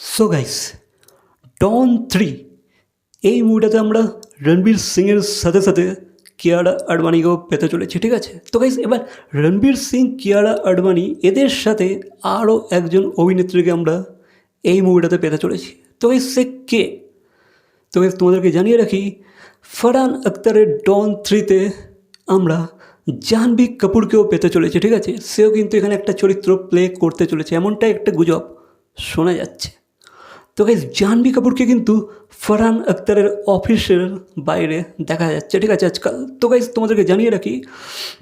So guys ডন three এই মুভিটাতে আমরা রণবীর সিংয়ের সাথে সাথে কিয়ারা আডবাণীকেও পেতে চলেছি, ঠিক আছে? তো গাইস এবার রণবীর সিং, কিয়ারা আডবাণী, এদের সাথে আরও একজন অভিনেত্রীকে আমরা এই মুভিটাতে পেতে চলেছি। তো গাইস সে কে? তো গাইস তোমাদেরকে জানিয়ে রাখি, ফারহান আক্তারের ডন থ্রিতে আমরা জাহ্নবী কাপুরকেও পেতে চলেছি, ঠিক আছে? সেও কিন্তু এখানে একটা চরিত্র প্লে করতে চলেছে, এমনটাই একটা গুজব শোনা যাচ্ছে। তো গাইজ জাহ্নবী কাপুরকে কিন্তু ফারহান আক্তারের অফিসের বাইরে দেখা যাচ্ছে। ঠিক আছে, আজকাল তো গাইজ তোমাদেরকে জানিয়ে রাখি,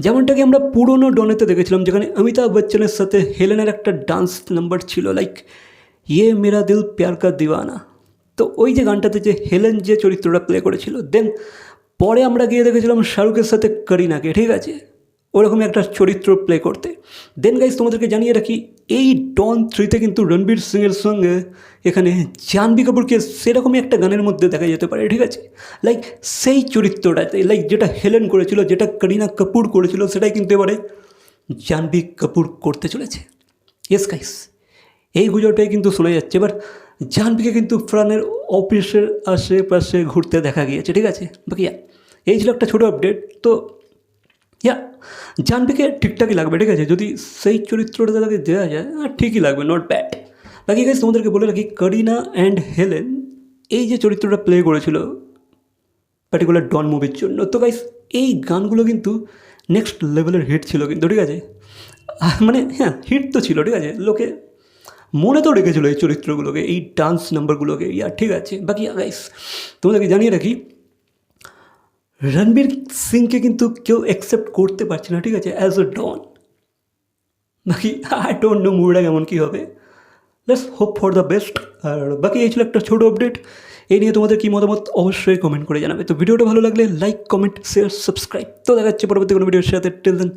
যেমনটাকে আমরা পুরনো ডনেতে দেখেছিলাম, যেখানে অমিতাভ বচ্চনের সাথে হেলেনের একটা ডান্স নাম্বার ছিল লাইক ইয়ে মেরা দিল প্যার কা দিওয়ানা। তো ওই যে গানটাতে যে হেলেন যে চরিত্রটা প্লে করেছিল দেন পরে আমরা গিয়ে দেখেছিলাম শাহরুখের সাথে করিনাকে, ঠিক আছে? ওরকমই একটা চরিত্র প্লে করতে। দেন গাইজ তোমাদেরকে জানিয়ে রাখি, এই ডন থ্রিতে কিন্তু রণবীর সিংয়ের সঙ্গে এখানে জাহ্নবী কাপুরকে সেরকমই একটা গানের মধ্যে দেখা যেতে পারে, ঠিক আছে? লাইক সেই চরিত্রটাতে লাইক যেটা হেলেন করেছিল, যেটা করিনা কাপুর করেছিল, সেটাই কিন্তু এবারে জাহ্নবী কাপুর করতে চলেছে। ইয়েস গাইস এই গুজবটাই কিন্তু শোনা যাচ্ছে। এবার জাহ্নবীকে কিন্তু প্রাণের অফিসের আশেপাশে ঘুরতে দেখা গিয়েছে, ঠিক আছে? বাকি এই ছিল একটা ছোটো আপডেট তো ইয়া জাহ্নবীকে ঠিকঠাকই লাগবে, ঠিক আছে? যদি সেই চরিত্রটা তাকে দেওয়া যায় ঠিকই লাগবে নট ব্যাড বাকি গাইজ তোমাদেরকে বলে রাখি করিনা অ্যান্ড হেলেন এই যে চরিত্রটা প্লে করেছিল পার্টিকুলার ডন মুভির জন্য, তো গাইস এই গানগুলো কিন্তু নেক্সট লেভেলের হিট ছিল কিন্তু, ঠিক আছে? মানে হ্যাঁ হিট তো ছিল, ঠিক আছে? লোকে মনে তো রেখেছিল এই চরিত্রগুলোকে, এই ডান্স নাম্বারগুলোকে ইয়া ঠিক আছে? বাকি গাইস তোমাদেরকে জানিয়ে রাখি রণবীর সিংকে কিন্তু কেউ অ্যাকসেপ্ট করতে পারছে না, ঠিক আছে? অ্যাজ এ ডন বাকি আই ডোন্ট নো মুভিটা কেমন কী হবে। Let's hope for the best আর বাকি এই ছিল একটা ছোটো আপডেট এই নিয়ে তোমাদের কী মতামত অবশ্যই কমেন্ট করে জানাবে। তো ভিডিওটা ভালো লাগলে লাইক কমেন্ট শেয়ার সাবস্ক্রাইব তো দেখা যাচ্ছে পরবর্তী কোনো ভিডিওর সাথে। টেল দেন